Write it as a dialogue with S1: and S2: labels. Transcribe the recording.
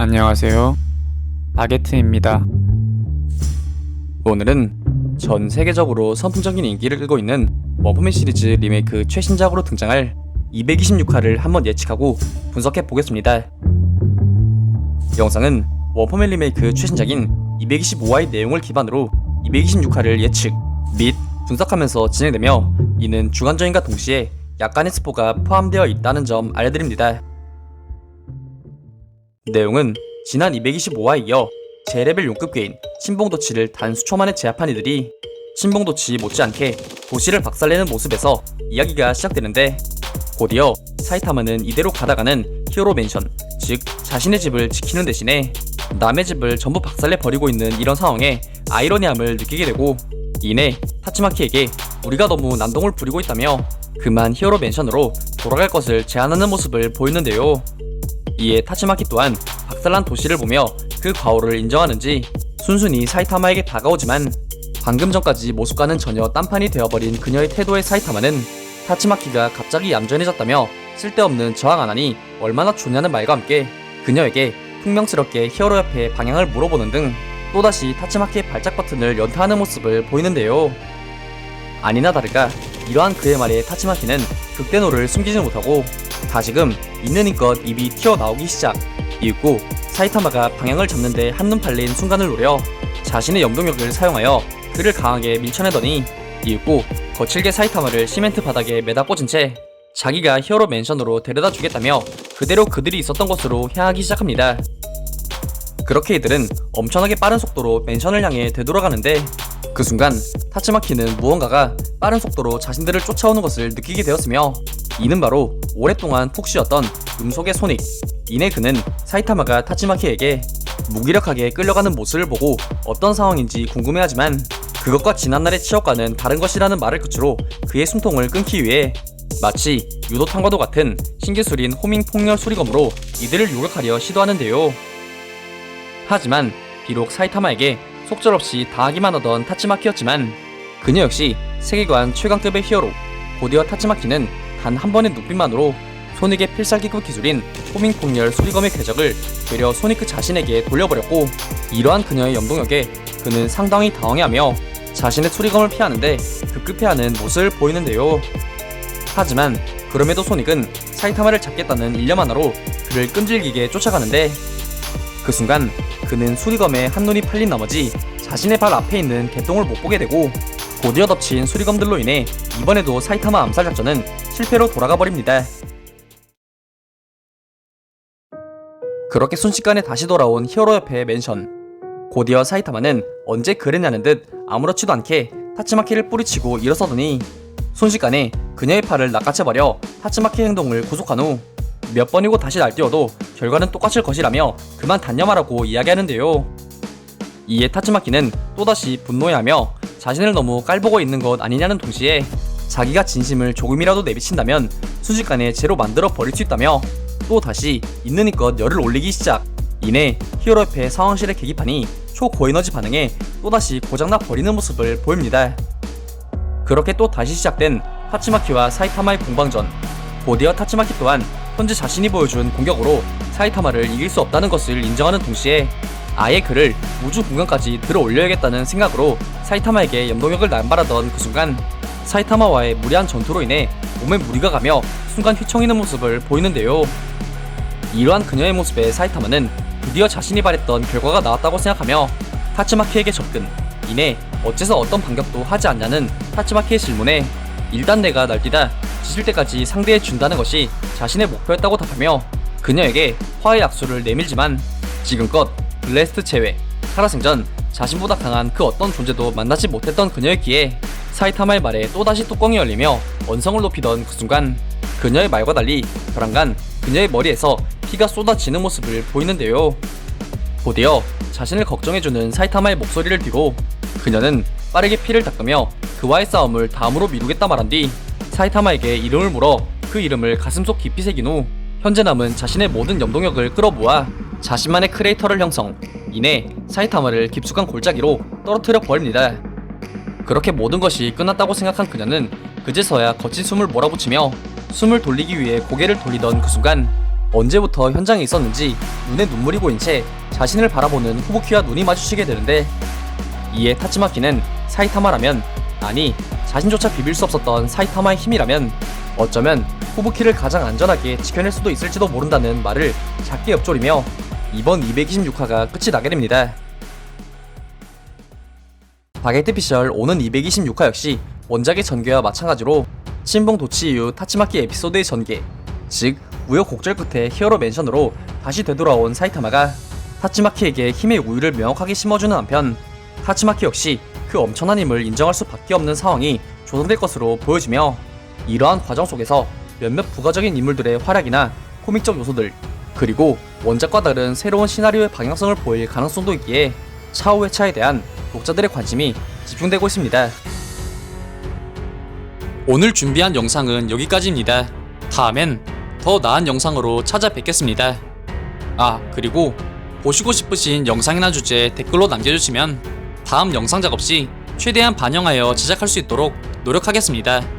S1: 안녕하세요. 바게트입니다. 오늘은 전 세계적으로 선풍적인 인기를 끌고 있는 원펀맨 시리즈 리메이크 최신작으로 등장할 226화를 한번 예측하고 분석해 보겠습니다. 영상은 원펀맨 리메이크 최신작인 225화의 내용을 기반으로 226화를 예측 및 분석하면서 진행되며 이는 주관적인과 동시에 약간의 스포가 포함되어 있다는 점 알려드립니다. 내용은 지난 225화에 이어 제레벨 용급 괴인 신봉도치를 단 수초 만에 제압한 이들이 신봉도치 못지않게 도시를 박살내는 모습에서 이야기가 시작되는데 곧이어 사이타마는 이대로 가다가는 히어로 맨션 즉 자신의 집을 지키는 대신에 남의 집을 전부 박살내 버리고 있는 이런 상황에 아이러니함을 느끼게 되고 이내 타츠마키에게 우리가 너무 난동을 부리고 있다며 그만 히어로 맨션으로 돌아갈 것을 제안하는 모습을 보이는데요. 이에 타츠마키 또한 박살난 도시를 보며 그 과오를 인정하는지 순순히 사이타마에게 다가오지만 방금 전까지 모습과는 전혀 딴판이 되어버린 그녀의 태도의 사이타마는 타츠마키가 갑자기 얌전해졌다며 쓸데없는 저항 안 하니 얼마나 좋냐는 말과 함께 그녀에게 퉁명스럽게 히어로 옆에 방향을 물어보는 등 또다시 타츠마키의 발작 버튼을 연타하는 모습을 보이는데요. 아니나 다를까 이러한 그의 말에 타츠마키는 극대노를 숨기지 못하고 다시금 있는 힘껏 입이 튀어나오기 시작 이윽고 사이타마가 방향을 잡는데 한눈 팔린 순간을 노려 자신의 염동력을 사용하여 그를 강하게 밀쳐내더니 이윽고 거칠게 사이타마를 시멘트 바닥에 매다 꽂은 채 자기가 히어로 맨션으로 데려다 주겠다며 그대로 그들이 있었던 곳으로 향하기 시작합니다. 그렇게 이들은 엄청나게 빠른 속도로 맨션을 향해 되돌아가는데 그 순간 타츠마키는 무언가가 빠른 속도로 자신들을 쫓아오는 것을 느끼게 되었으며 이는 바로 오랫동안 푹 쉬었던 음속의 소닉 이내 그는 사이타마가 타츠마키에게 무기력하게 끌려가는 모습을 보고 어떤 상황인지 궁금해하지만 그것과 지난날의 치욕과는 다른 것이라는 말을 끝으로 그의 숨통을 끊기 위해 마치 유도탄과도 같은 신기술인 호밍 폭렬 수리검으로 이들을 요격하려 시도하는데요. 하지만 비록 사이타마에게 속절없이 당하기만 하던 타츠마키였지만 그녀 역시 세계관 최강급의 히어로 곧이어 타츠마키는 단 한 번의 눈빛만으로 소닉의 필살기급 기술인 호밍 폭렬 수리검의 궤적을 되려 소니크 자신에게 돌려버렸고 이러한 그녀의 염동력에 그는 상당히 당황해하며 자신의 수리검을 피하는데 급급해하는 모습을 보이는데요. 하지만 그럼에도 소닉은 사이타마를 잡겠다는 일념 하나로 그를 끈질기게 쫓아가는데 그 순간 그는 수리검에 한눈이 팔린 나머지 자신의 발 앞에 있는 개똥을 못 보게 되고 곧이어 덮친 수리검들로 인해 이번에도 사이타마 암살 작전은 실패로 돌아가 버립니다. 그렇게 순식간에 다시 돌아온 히어로 옆의 맨션. 곧이어 사이타마는 언제 그랬냐는 듯 아무렇지도 않게 타츠마키를 뿌리치고 일어서더니 순식간에 그녀의 팔을 낚아채버려 타츠마키 행동을 구속한 후 몇 번이고 다시 날뛰어도 결과는 똑같을 것이라며 그만 단념하라고 이야기하는데요. 이에 타츠마키는 또다시 분노해하며 자신을 너무 깔보고 있는 것 아니냐는 동시에 자기가 진심을 조금이라도 내비친다면 순식간에 제로 만들어 버릴 수 있다며 또 다시 있는 힘껏 열을 올리기 시작. 이내 히어로 옆의 상황실의 계기판이 초고에너지 반응에 또다시 고장나 버리는 모습을 보입니다. 그렇게 또 다시 시작된 타츠마키와 사이타마의 공방전. 곧이어 타츠마키 또한 현재 자신이 보여준 공격으로 사이타마를 이길 수 없다는 것을 인정하는 동시에 아예 그를 우주 공간까지 들어 올려야겠다는 생각으로 사이타마에게 염동력을 남발하던 그 순간 사이타마와의 무리한 전투로 인해 몸에 무리가 가며 순간 휘청이는 모습을 보이는데요. 이러한 그녀의 모습에 사이타마는 드디어 자신이 바랬던 결과가 나왔다고 생각하며 타츠마키에게 접근. 이내 어째서 어떤 반격도 하지 않냐는 타츠마키의 질문에 일단 내가 날뛰다 지칠 때까지 상대해 준다는 것이 자신의 목표였다고 답하며 그녀에게 화해 약수를 내밀지만 지금껏 블레스트 제외, 살아생전 자신보다 강한 그 어떤 존재도 만나지 못했던 그녀의 귀에 사이타마의 말에 또다시 뚜껑이 열리며 언성을 높이던 그 순간 그녀의 말과 달리 벼랑간 그녀의 머리에서 피가 쏟아지는 모습을 보이는데요. 곧이어 자신을 걱정해주는 사이타마의 목소리를 뒤고 그녀는 빠르게 피를 닦으며 그와의 싸움을 다음으로 미루겠다 말한 뒤 사이타마에게 이름을 물어 그 이름을 가슴속 깊이 새긴 후 현재 남은 자신의 모든 염동력을 끌어모아 자신만의 크레이터를 형성 이내 사이타마를 깊숙한 골짜기로 떨어뜨려 버립니다. 그렇게 모든 것이 끝났다고 생각한 그녀는 그제서야 거친 숨을 몰아붙이며 숨을 돌리기 위해 고개를 돌리던 그 순간 언제부터 현장에 있었는지 눈에 눈물이 보인 채 자신을 바라보는 후부키와 눈이 마주치게 되는데 이에 타치마키는 사이타마라면 아니 자신조차 비빌 수 없었던 사이타마의 힘이라면 어쩌면 후부키를 가장 안전하게 지켜낼 수도 있을지도 모른다는 말을 작게 읊조리며 이번 226화가 끝이 나게 됩니다. 바게트 피셜 오는 226화 역시 원작의 전개와 마찬가지로 신봉 도치 이후 타치마키 에피소드의 전개 즉 우여곡절 끝에 히어로 멘션으로 다시 되돌아온 사이타마가 타치마키에게 힘의 우위를 명확하게 심어주는 한편 타치마키 역시 그 엄청난 힘을 인정할 수밖에 없는 상황이 조성될 것으로 보여지며 이러한 과정 속에서 몇몇 부가적인 인물들의 활약이나 코믹적 요소들 그리고 원작과 다른 새로운 시나리오의 방향성을 보일 가능성도 있기에 차후 회차에 대한 독자들의 관심이 집중되고 있습니다.
S2: 오늘 준비한 영상은 여기까지입니다. 다음엔 더 나은 영상으로 찾아뵙겠습니다. 아, 그리고 보시고 싶으신 영상이나 주제 댓글로 남겨주시면 다음 영상 작업 시 최대한 반영하여 제작할 수 있도록 노력하겠습니다.